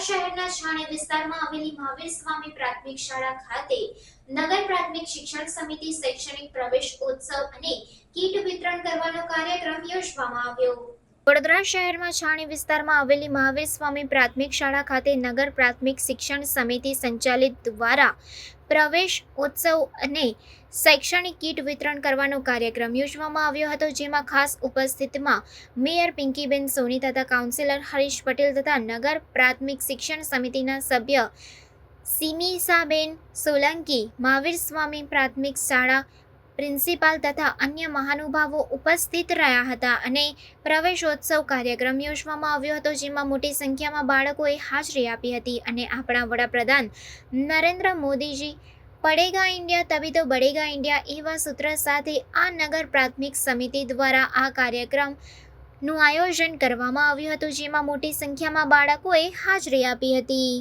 શહેરના છાણે વિસ્તારમાં આવેલી મહાવીર સ્વામી પ્રાથમિક શાળા ખાતે નગર પ્રાથમિક શિક્ષણ સમિતિ શૈક્ષણિક પ્રવેશ ઉત્સવ અને કીટ વિતરણ કરવાનો કાર્યક્રમ યોજવામાં આવ્યો. વડોદરા શહેરમાં છાણી વિસ્તારમાં આવેલી મહાવીર સ્વામી પ્રાથમિક શાળા ખાતે નગર પ્રાથમિક શિક્ષણ સમિતિ સંચાલિત દ્વારા પ્રવેશ ઉત્સવ અને શૈક્ષણિક કીટ વિતરણ કરવાનો કાર્યક્રમ યોજવામાં આવ્યો હતો, જેમાં ખાસ ઉપસ્થિતમાં મેયર પિંકીબેન સોની તથા કાઉન્સિલર હરીશ પટેલ તથા નગર પ્રાથમિક શિક્ષણ સમિતિના સભ્ય સિમિસાબેન સોલંકી, મહાવીર સ્વામી પ્રાથમિક શાળા પ્રિન્સિપાલ તથા અન્ય મહાનુભાવો ઉપસ્થિત રહ્યા હતા અને પ્રવેશોત્સવ કાર્યક્રમ યોજવામાં આવ્યો હતો, જેમાં મોટી સંખ્યામાં બાળકોએ હાજરી આપી હતી અને આપણા વડાપ્રધાન નરેન્દ્ર મોદીજી, પડેગા ઇન્ડિયા તભી તો બડેગા ઇન્ડિયા એવા સૂત્ર સાથે આ નગર પ્રાથમિક સમિતિ દ્વારા આ કાર્યક્રમનું આયોજન કરવામાં આવ્યું હતું, જેમાં મોટી સંખ્યામાં બાળકોએ હાજરી આપી હતી.